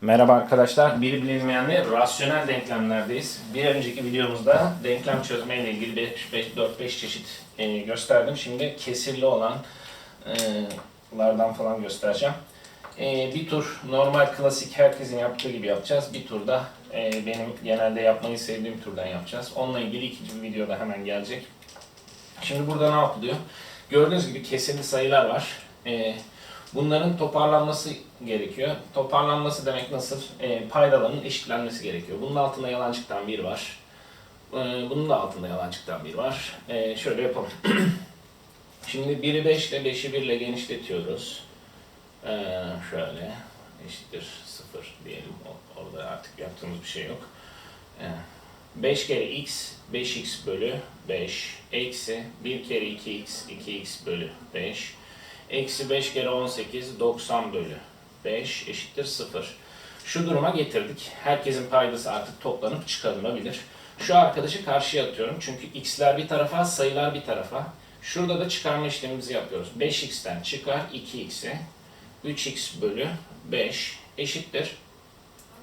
Merhaba arkadaşlar. Biri bilinmeyenli rasyonel denklemlerdeyiz. Bir önceki videomuzda denklem çözme ile ilgili 4-5 çeşit e, gösterdim. Şimdi kesirli olanlardan falan göstereceğim. E, bir tur normal klasik herkesin yaptığı gibi yapacağız. Bir turda e, benim genelde yapmayı sevdiğim turdan yapacağız. Onunla ilgili ikinci bir videoda hemen gelecek. Şimdi burada ne yapılıyor? Gördüğünüz gibi kesirli sayılar var. E, Bunların toparlanması gerekiyor. Toparlanması demek nasıl? E, paydaların eşitlenmesi gerekiyor. Bunun altında yalancıktan bir var. E, bunun da altında yalancıktan bir var. E, şöyle yapalım. Şimdi 1'i 5 ile 5'i 1 ile genişletiyoruz. E, şöyle eşittir 0 diyelim. Orada artık yaptığımız bir şey yok. E, 5 kere x 5x bölü 5 eksi 1 kere 2x 2x bölü 5 Eksi 5 kere 18 90 bölü 5 eşittir 0. Şu duruma getirdik. Herkesin paydası artık toplanıp çıkarılabilir. Şu arkadaşı karşıya atıyorum. Çünkü x'ler bir tarafa, sayılar bir tarafa. Şurada da çıkarma işlemimizi yapıyoruz. 5x'ten çıkar 2x'e 3x bölü 5 eşittir.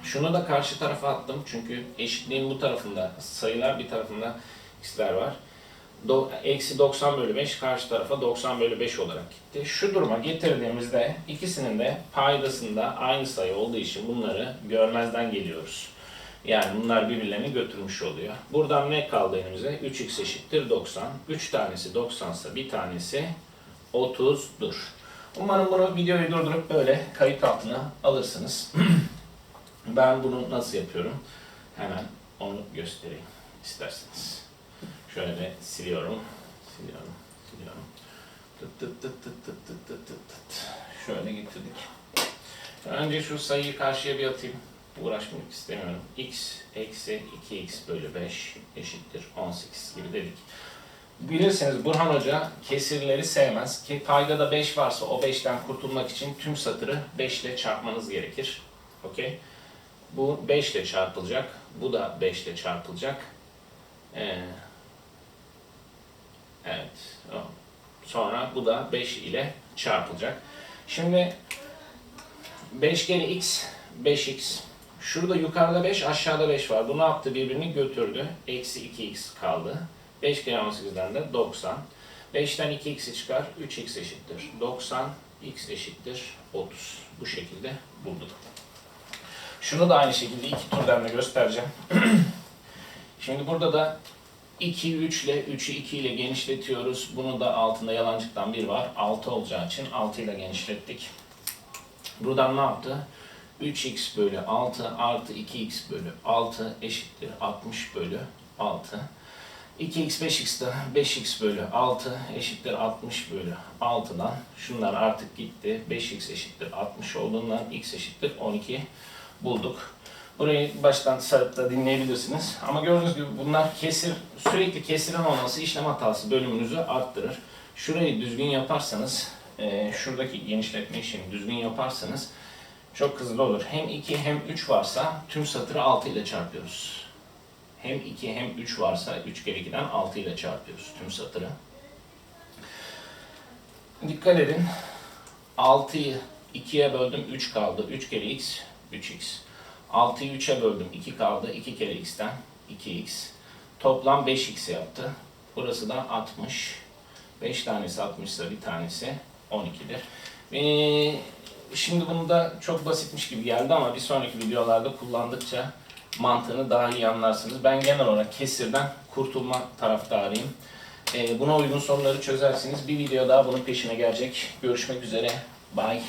Şunu da karşı tarafa attım. Çünkü eşitliğin bu tarafında sayılar bir tarafında x'ler var. Do- eksi 90 bölü 5 karşı tarafa 90 bölü 5 olarak gitti. Şu duruma getirdiğimizde ikisinin de paydasında aynı sayı olduğu için bunları görmezden geliyoruz. Yani bunlar birbirlerini götürmüş oluyor. Buradan ne kaldı elimize? 3x eşittir 90. 3 tanesi 90 ise bir tanesi 30'dur. Umarım bunu videoyu durdurup böyle kayıt altına alırsınız. ben bunu nasıl yapıyorum? Hemen onu göstereyim isterseniz. Şöyle siliyorum. Siliyorum. Siliyorum. Tıt tıt tıt tıt tıt tıt tıt tıt tıt. Şöyle getirdik. Önce şu sayıyı karşıya bir atayım. Uğraşmak istemiyorum. x eksi 2x bölü 5 eşittir 18 gibi dedik. Bilirsiniz Burhan Hoca kesirleri sevmez. Ki paydada 5 varsa o 5'ten kurtulmak için tüm satırı 5 ile çarpmanız gerekir. Okey? Bu 5 ile çarpılacak. Bu da 5 ile çarpılacak. Ee, evet. Sonra bu da 5 ile çarpılacak. Şimdi 5 kere x 5x. Şurada yukarıda 5 aşağıda 5 var. Bu ne yaptı? Birbirini götürdü. Eksi 2x kaldı. 5 kere 18'den de 90. 5'ten 2x'i çıkar. 3x eşittir. 90 x eşittir 30. Bu şekilde bulduk. Şunu da aynı şekilde iki turdan da göstereceğim. Şimdi burada da 2'yi 3 ile 3'ü 2 ile genişletiyoruz. Bunu da altında yalancıktan bir var. 6 olacağı için 6 ile genişlettik. Buradan ne yaptı? 3x bölü 6 artı 2x bölü 6 eşittir 60 bölü 6. 2x 5x de 5x bölü 6 eşittir 60 bölü 6'dan şunlar artık gitti. 5x eşittir 60 olduğundan x eşittir 12 bulduk. Burayı baştan sarıp da dinleyebilirsiniz. Ama gördüğünüz gibi bunlar kesir, sürekli kesiren olması işlem hatası bölümünüzü arttırır. Şurayı düzgün yaparsanız, e, şuradaki genişletme işini düzgün yaparsanız çok hızlı olur. Hem 2 hem 3 varsa tüm satırı 6 ile çarpıyoruz. Hem 2 hem 3 varsa 3 kere 2'den 6 ile çarpıyoruz tüm satırı. Dikkat edin. 6'yı 2'ye böldüm 3 kaldı. 3 kere x 3x. 6'yı 3'e böldüm 2 kaldı. 2 kere x'ten 2x. Toplam 5x yaptı. Burası da 60. 5 tanesi 60 ise bir tanesi 12'dir. Ee, şimdi bunu da çok basitmiş gibi geldi ama bir sonraki videolarda kullandıkça mantığını daha iyi anlarsınız. Ben genel olarak kesirden kurtulma taraftarıyım. Ee, buna uygun soruları çözersiniz. Bir video daha bunun peşine gelecek. Görüşmek üzere. Bye.